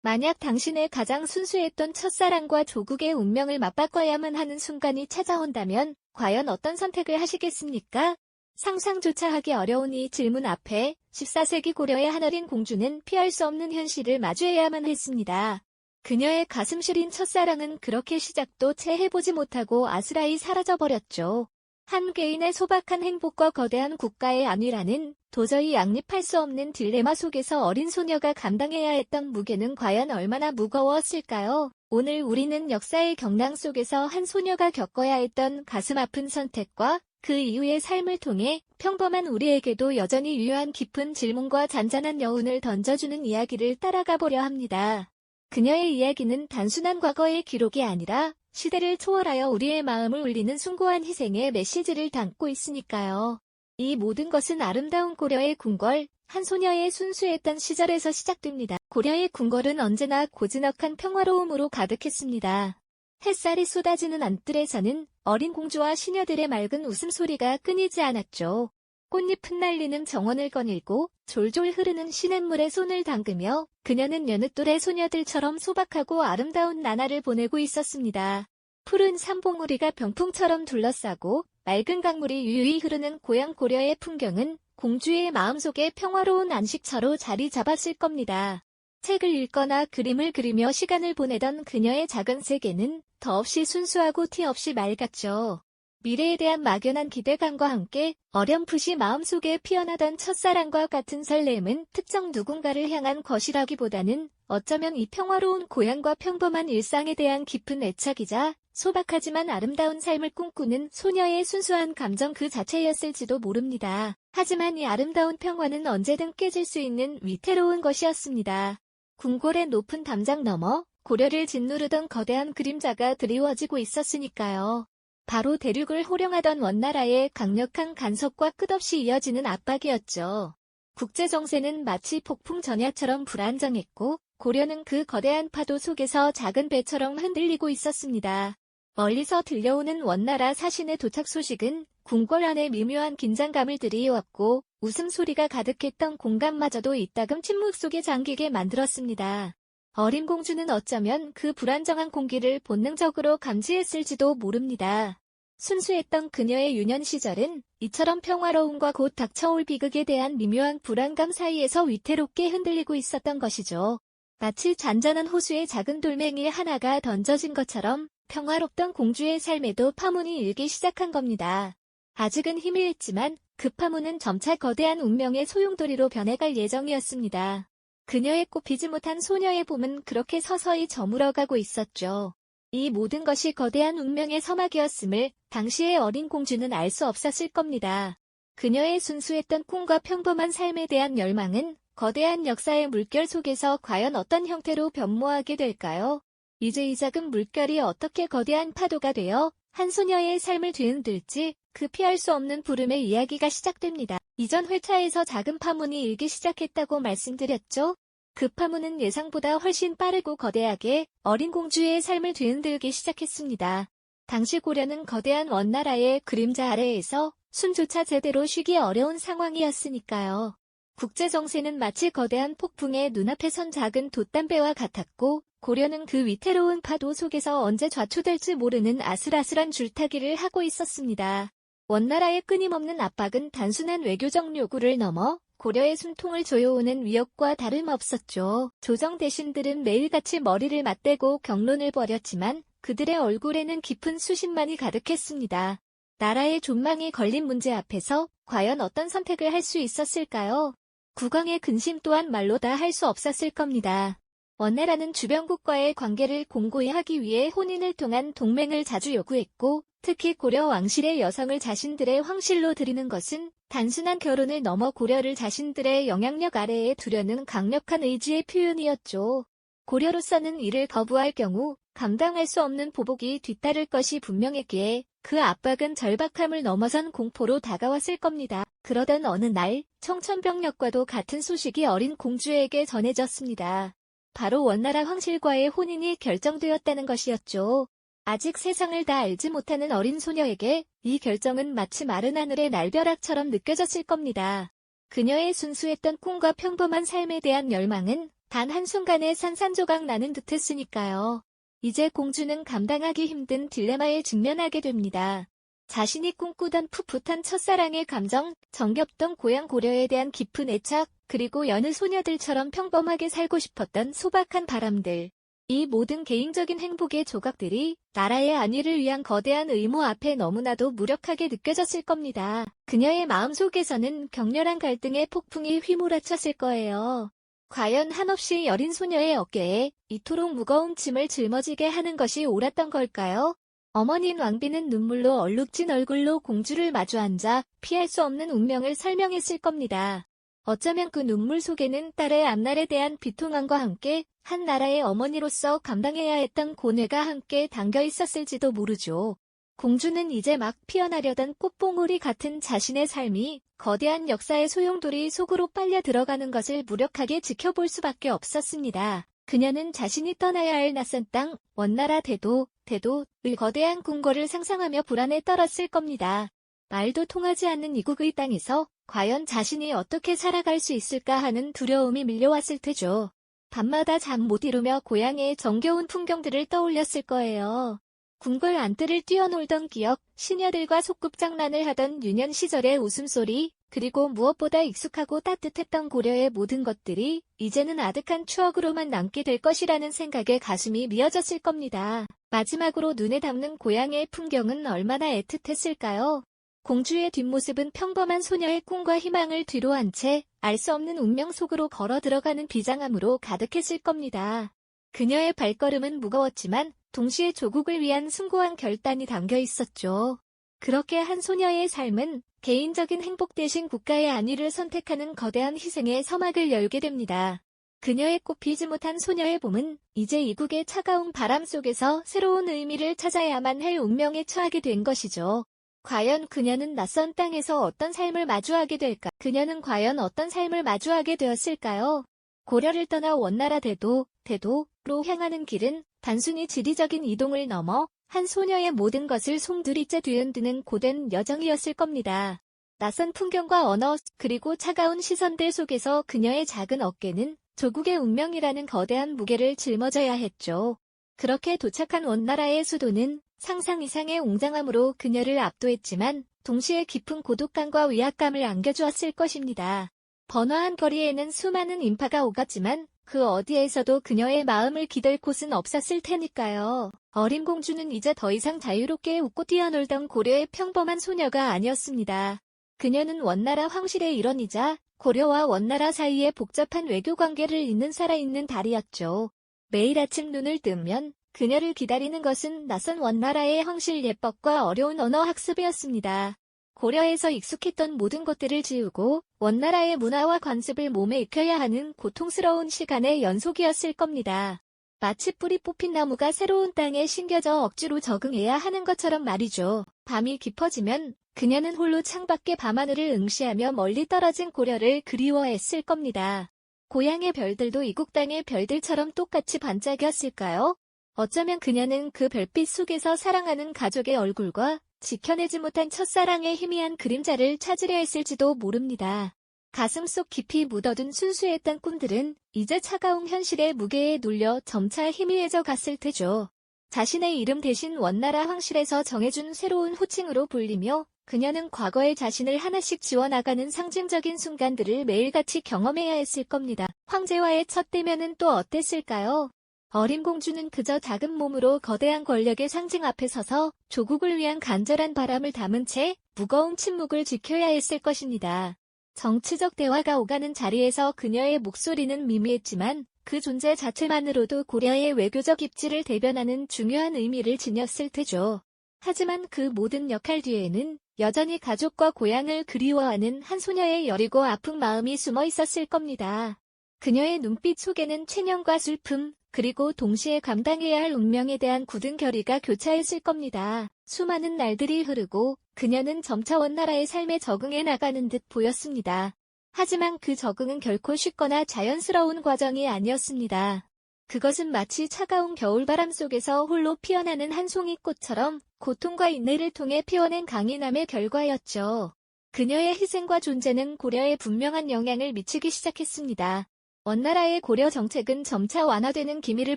만약 당신의 가장 순수했던 첫사랑과 조국의 운명을 맞바꿔야만 하는 순간이 찾아온다면 과연 어떤 선택을 하시겠습니까? 상상조차 하기 어려운 이 질문 앞에 14세기 고려의 한어린 공주는 피할 수 없는 현실을 마주해야만 했습니다. 그녀의 가슴 시린 첫사랑은 그렇게 시작도 채 해보지 못하고 아스라이 사라져버렸죠. 한 개인의 소박한 행복과 거대한 국가의 안위라는 도저히 양립할 수 없는 딜레마 속에서 어린 소녀가 감당해야 했던 무게는 과연 얼마나 무거웠을까요? 오늘 우리는 역사의 경랑 속에서 한 소녀가 겪어야 했던 가슴 아픈 선택과 그 이후의 삶을 통해 평범한 우리에게도 여전히 유효한 깊은 질문과 잔잔한 여운을 던져주는 이야기를 따라가 보려 합니다. 그녀의 이야기는 단순한 과거의 기록이 아니라 시대를 초월하여 우리의 마음을 울리는 숭고한 희생의 메시지를 담고 있으니까요. 이 모든 것은 아름다운 고려의 궁궐, 한 소녀의 순수했던 시절에서 시작됩니다. 고려의 궁궐은 언제나 고즈넉한 평화로움으로 가득했습니다. 햇살이 쏟아지는 안뜰에서는 어린 공주와 시녀들의 맑은 웃음소리가 끊이지 않았죠. 꽃잎 흩날리는 정원을 거닐고 졸졸 흐르는 시냇물에 손을 담그며 그녀는 여느 또래 소녀들처럼 소박하고 아름다운 나날을 보내고 있었습니다. 푸른 산봉우리가 병풍처럼 둘러싸고 맑은 강물이 유유히 흐르는 고향 고려의 풍경은 공주의 마음속에 평화로운 안식처로 자리 잡았을 겁니다. 책을 읽거나 그림을 그리며 시간을 보내던 그녀의 작은 세계는 더없이 순수하고 티 없이 맑았죠. 미래에 대한 막연한 기대감과 함께 어렴풋이 마음속에 피어나던 첫사랑과 같은 설렘은 특정 누군가를 향한 것이라기보다는 어쩌면 이 평화로운 고향과 평범한 일상에 대한 깊은 애착이자 소박하지만 아름다운 삶을 꿈꾸는 소녀의 순수한 감정 그 자체였을지도 모릅니다. 하지만 이 아름다운 평화는 언제든 깨질 수 있는 위태로운 것이었습니다. 궁궐의 높은 담장 너머 고려를 짓누르던 거대한 그림자가 드리워지고 있었으니까요. 바로 대륙을 호령하던 원나라의 강력한 간섭과 끝없이 이어지는 압박이었죠. 국제정세는 마치 폭풍 전야처럼 불안정했고 고려는 그 거대한 파도 속에서 작은 배처럼 흔들리고 있었습니다. 멀리서 들려오는 원나라 사신의 도착 소식은 궁궐 안에 미묘한 긴장감을 들이왔고 웃음소리가 가득했던 공간마저도 이따금 침묵 속에 잠기게 만들었습니다. 어린 공주는 어쩌면 그 불안정한 공기를 본능적으로 감지했을지도 모릅니다. 순수했던 그녀의 유년 시절은 이처럼 평화로움과 곧 닥쳐올 비극에 대한 미묘한 불안감 사이에서 위태롭게 흔들리고 있었던 것이죠. 마치 잔잔한 호수의 작은 돌멩이 하나가 던져진 것처럼 평화롭던 공주의 삶에도 파문이 일기 시작한 겁니다. 아직은 희미했지만 그 파문은 점차 거대한 운명의 소용돌이로 변해갈 예정이었습니다. 그녀의 꽃피지 못한 소녀의 봄은 그렇게 서서히 저물어가고 있었죠. 이 모든 것이 거대한 운명의 서막이었음을 당시의 어린 공주는 알 수 없었을 겁니다. 그녀의 순수했던 꿈과 평범한 삶에 대한 열망은 거대한 역사의 물결 속에서 과연 어떤 형태로 변모하게 될까요? 이제 이 작은 물결이 어떻게 거대한 파도가 되어 한 소녀의 삶을 뒤흔들지 그 피할 수 없는 부름의 이야기가 시작됩니다. 이전 회차에서 작은 파문이 일기 시작했다고 말씀드렸죠? 그 파문은 예상보다 훨씬 빠르고 거대하게 어린 공주의 삶을 뒤흔들기 시작했습니다. 당시 고려는 거대한 원나라의 그림자 아래에서 숨조차 제대로 쉬기 어려운 상황이었으니까요. 국제 정세는 마치 거대한 폭풍의 눈앞에 선 작은 돛담배와 같았고 고려는 그 위태로운 파도 속에서 언제 좌초될지 모르는 아슬아슬한 줄타기를 하고 있었습니다. 원나라의 끊임없는 압박은 단순한 외교적 요구를 넘어 고려의 숨통을 조여오는 위협과 다름없었죠. 조정 대신들은 매일같이 머리를 맞대고 경론을 벌였지만 그들의 얼굴에는 깊은 수심만이 가득했습니다. 나라의 존망이 걸린 문제 앞에서 과연 어떤 선택을 할 수 있었을까요? 국왕의 근심 또한 말로 다 할 수 없었을 겁니다. 원나라는 주변국과의 관계를 공고히 하기 위해 혼인을 통한 동맹을 자주 요구했고 특히 고려 왕실의 여성을 자신들의 황실로 들이는 것은 단순한 결혼을 넘어 고려를 자신들의 영향력 아래에 두려는 강력한 의지의 표현이었죠. 고려로서는 이를 거부할 경우 감당할 수 없는 보복이 뒤따를 것이 분명했기에 그 압박은 절박함을 넘어선 공포로 다가왔을 겁니다. 그러던 어느 날 청천벽력과도 같은 소식이 어린 공주에게 전해졌습니다. 바로 원나라 황실과의 혼인이 결정되었다는 것이었죠. 아직 세상을 다 알지 못하는 어린 소녀에게 이 결정은 마치 마른 하늘의 날벼락처럼 느껴졌을 겁니다. 그녀의 순수했던 꿈과 평범한 삶에 대한 열망은 단 한순간에 산산조각 나는 듯 했으니까요. 이제 공주는 감당하기 힘든 딜레마에 직면하게 됩니다. 자신이 꿈꾸던 풋풋한 첫사랑의 감정, 정겹던 고향 고려에 대한 깊은 애착, 그리고 여느 소녀들처럼 평범하게 살고 싶었던 소박한 바람들. 이 모든 개인적인 행복의 조각들이 나라의 안위를 위한 거대한 의무 앞에 너무나도 무력하게 느껴졌을 겁니다. 그녀의 마음속에서는 격렬한 갈등의 폭풍이 휘몰아쳤을 거예요. 과연 한없이 여린 소녀의 어깨에 이토록 무거운 짐을 짊어지게 하는 것이 옳았던 걸까요? 어머니인 왕비는 눈물로 얼룩진 얼굴로 공주를 마주 앉아 피할 수 없는 운명을 설명했을 겁니다. 어쩌면 그 눈물 속에는 딸의 앞날에 대한 비통함과 함께 한 나라의 어머니로서 감당해야 했던 고뇌가 함께 담겨 있었을지도 모르죠. 공주는 이제 막 피어나려던 꽃봉오리 같은 자신의 삶이 거대한 역사의 소용돌이 속으로 빨려 들어가는 것을 무력하게 지켜볼 수밖에 없었습니다. 그녀는 자신이 떠나야 할 낯선 땅, 원나라 대도, 대도의 거대한 궁궐을 상상하며 불안에 떨었을 겁니다. 말도 통하지 않는 이국의 땅에서 과연 자신이 어떻게 살아갈 수 있을까 하는 두려움이 밀려왔을 테죠. 밤마다 잠 못 이루며 고향의 정겨운 풍경들을 떠올렸을 거예요. 궁궐 안뜰을 뛰어놀던 기억, 시녀들과 소꿉장난을 하던 유년 시절의 웃음소리, 그리고 무엇보다 익숙하고 따뜻했던 고려의 모든 것들이 이제는 아득한 추억으로만 남게 될 것이라는 생각에 가슴이 미어졌을 겁니다. 마지막으로 눈에 담는 고향의 풍경은 얼마나 애틋했을까요? 공주의 뒷모습은 평범한 소녀의 꿈과 희망을 뒤로 한 채 알 수 없는 운명 속으로 걸어 들어가는 비장함으로 가득했을 겁니다. 그녀의 발걸음은 무거웠지만 동시에 조국을 위한 숭고한 결단이 담겨 있었죠. 그렇게 한 소녀의 삶은 개인적인 행복 대신 국가의 안위를 선택하는 거대한 희생의 서막을 열게 됩니다. 그녀의 꽃피지 못한 소녀의 봄은 이제 이국의 차가운 바람 속에서 새로운 의미를 찾아야만 할 운명에 처하게 된 것이죠. 과연 그녀는 낯선 땅에서 어떤 삶을 마주하게 될까? 그녀는 과연 어떤 삶을 마주하게 되었을까요? 고려를 떠나 원나라 대도, 대도로 향하는 길은 단순히 지리적인 이동을 넘어 한 소녀의 모든 것을 송두리째 뒤흔드는 고된 여정이었을 겁니다. 낯선 풍경과 언어, 그리고 차가운 시선들 속에서 그녀의 작은 어깨는 조국의 운명이라는 거대한 무게를 짊어져야 했죠. 그렇게 도착한 원나라의 수도는 상상 이상의 웅장함으로 그녀를 압도했지만 동시에 깊은 고독감과 위압감을 안겨주었을 것입니다. 번화한 거리에는 수많은 인파가 오갔지만 그 어디에서도 그녀의 마음을 기댈 곳은 없었을 테니까요. 어린 공주는 이제 더 이상 자유롭게 웃고 뛰어놀던 고려의 평범한 소녀가 아니었습니다. 그녀는 원나라 황실의 일원이자 고려와 원나라 사이의 복잡한 외교 관계를 잇는 살아있는 달이었죠. 매일 아침 눈을 뜨면 그녀를 기다리는 것은 낯선 원나라의 황실 예법과 어려운 언어 학습이었습니다. 고려에서 익숙했던 모든 것들을 지우고 원나라의 문화와 관습을 몸에 익혀야 하는 고통스러운 시간의 연속이었을 겁니다. 마치 뿌리 뽑힌 나무가 새로운 땅에 심겨져 억지로 적응해야 하는 것처럼 말이죠. 밤이 깊어지면 그녀는 홀로 창밖의 밤하늘을 응시하며 멀리 떨어진 고려를 그리워했을 겁니다. 고향의 별들도 이국 땅의 별들처럼 똑같이 반짝였을까요? 어쩌면 그녀는 그 별빛 속에서 사랑하는 가족의 얼굴과 지켜내지 못한 첫사랑의 희미한 그림자를 찾으려 했을지도 모릅니다. 가슴 속 깊이 묻어둔 순수했던 꿈들은 이제 차가운 현실의 무게에 눌려 점차 희미해져 갔을 테죠. 자신의 이름 대신 원나라 황실에서 정해준 새로운 호칭으로 불리며 그녀는 과거의 자신을 하나씩 지워나가는 상징적인 순간들을 매일같이 경험해야 했을 겁니다. 황제와의 첫 대면은 또 어땠을까요? 어린 공주는 그저 작은 몸으로 거대한 권력의 상징 앞에 서서 조국을 위한 간절한 바람을 담은 채 무거운 침묵을 지켜야 했을 것입니다. 정치적 대화가 오가는 자리에서 그녀의 목소리는 미미했지만 그 존재 자체만으로도 고려의 외교적 입지를 대변하는 중요한 의미를 지녔을 테죠. 하지만 그 모든 역할 뒤에는 여전히 가족과 고향을 그리워하는 한 소녀의 여리고 아픈 마음이 숨어 있었을 겁니다. 그녀의 눈빛 속에는 체념과 슬픔, 그리고 동시에 감당해야 할 운명에 대한 굳은 결의가 교차했을 겁니다. 수많은 날들이 흐르고 그녀는 점차 원나라의 삶에 적응해 나가는 듯 보였습니다. 하지만 그 적응은 결코 쉽거나 자연스러운 과정이 아니었습니다. 그것은 마치 차가운 겨울바람 속에서 홀로 피어나는 한 송이 꽃처럼 고통과 인내를 통해 피워낸 강인함의 결과였죠. 그녀의 희생과 존재는 고려에 분명한 영향을 미치기 시작했습니다. 원나라의 고려 정책은 점차 완화되는 기미를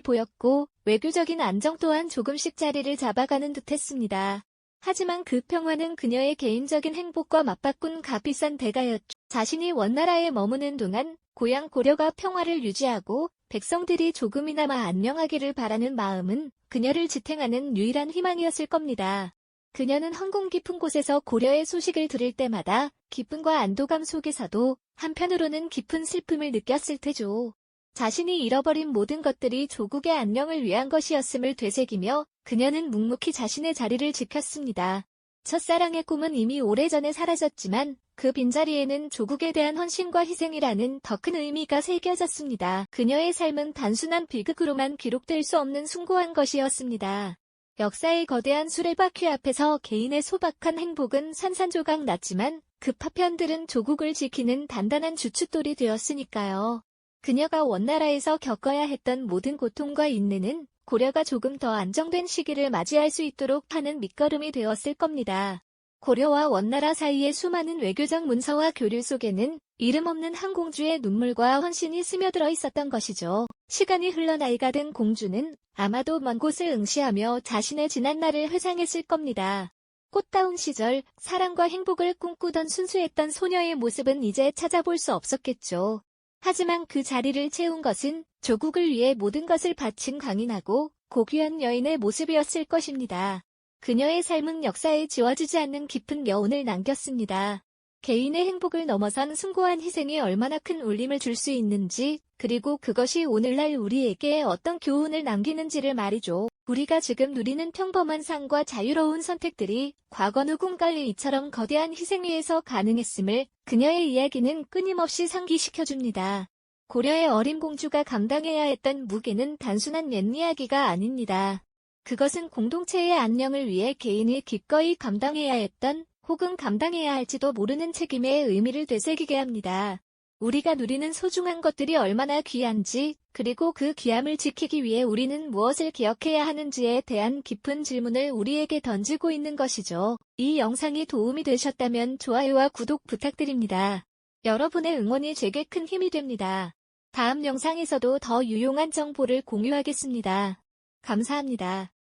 보였고 외교적인 안정 또한 조금씩 자리를 잡아가는 듯했습니다. 하지만 그 평화는 그녀의 개인적인 행복과 맞바꾼 값비싼 대가였죠. 자신이 원나라에 머무는 동안 고향 고려가 평화를 유지하고 백성들이 조금이나마 안녕하기를 바라는 마음은 그녀를 지탱하는 유일한 희망이었을 겁니다. 그녀는 황궁 깊은 곳에서 고려의 소식을 들을 때마다 기쁨과 안도감 속에서도 한편으로는 깊은 슬픔을 느꼈을 테죠. 자신이 잃어버린 모든 것들이 조국의 안녕을 위한 것이었음을 되새기며 그녀는 묵묵히 자신의 자리를 지켰습니다. 첫사랑의 꿈은 이미 오래전에 사라졌지만 그 빈자리에는 조국에 대한 헌신과 희생이라는 더 큰 의미가 새겨졌습니다. 그녀의 삶은 단순한 비극으로만 기록될 수 없는 숭고한 것이었습니다. 역사의 거대한 수레바퀴 앞에서 개인의 소박한 행복은 산산조각 났지만 그 파편들은 조국을 지키는 단단한 주춧돌이 되었으니까요. 그녀가 원나라에서 겪어야 했던 모든 고통과 인내는 고려가 조금 더 안정된 시기를 맞이할 수 있도록 하는 밑거름이 되었을 겁니다. 고려와 원나라 사이의 수많은 외교적 문서와 교류 속에는 이름 없는 한 공주의 눈물과 헌신이 스며들어 있었던 것이죠. 시간이 흘러 나이가 든 공주는 아마도 먼 곳을 응시하며 자신의 지난 날을 회상했을 겁니다. 꽃다운 시절 사랑과 행복을 꿈꾸던 순수했던 소녀의 모습은 이제 찾아볼 수 없었겠죠. 하지만 그 자리를 채운 것은 조국을 위해 모든 것을 바친 강인하고 고귀한 여인의 모습이었을 것입니다. 그녀의 삶은 역사에 지워지지 않는 깊은 여운을 남겼습니다. 개인의 행복을 넘어선 숭고한 희생이 얼마나 큰 울림을 줄 수 있는지, 그리고 그것이 오늘날 우리에게 어떤 교훈을 남기는지를 말이죠. 우리가 지금 누리는 평범한 삶과 자유로운 선택들이 과거 누군가의 이처럼 거대한 희생 위에서 가능했음을 그녀의 이야기는 끊임없이 상기시켜줍니다. 고려의 어린 공주가 감당해야 했던 무게는 단순한 옛 이야기가 아닙니다. 그것은 공동체의 안녕을 위해 개인이 기꺼이 감당해야 했던 혹은 감당해야 할지도 모르는 책임의 의미를 되새기게 합니다. 우리가 누리는 소중한 것들이 얼마나 귀한지, 그리고 그 귀함을 지키기 위해 우리는 무엇을 기억해야 하는지에 대한 깊은 질문을 우리에게 던지고 있는 것이죠. 이 영상이 도움이 되셨다면 좋아요와 구독 부탁드립니다. 여러분의 응원이 제게 큰 힘이 됩니다. 다음 영상에서도 더 유용한 정보를 공유하겠습니다. 감사합니다.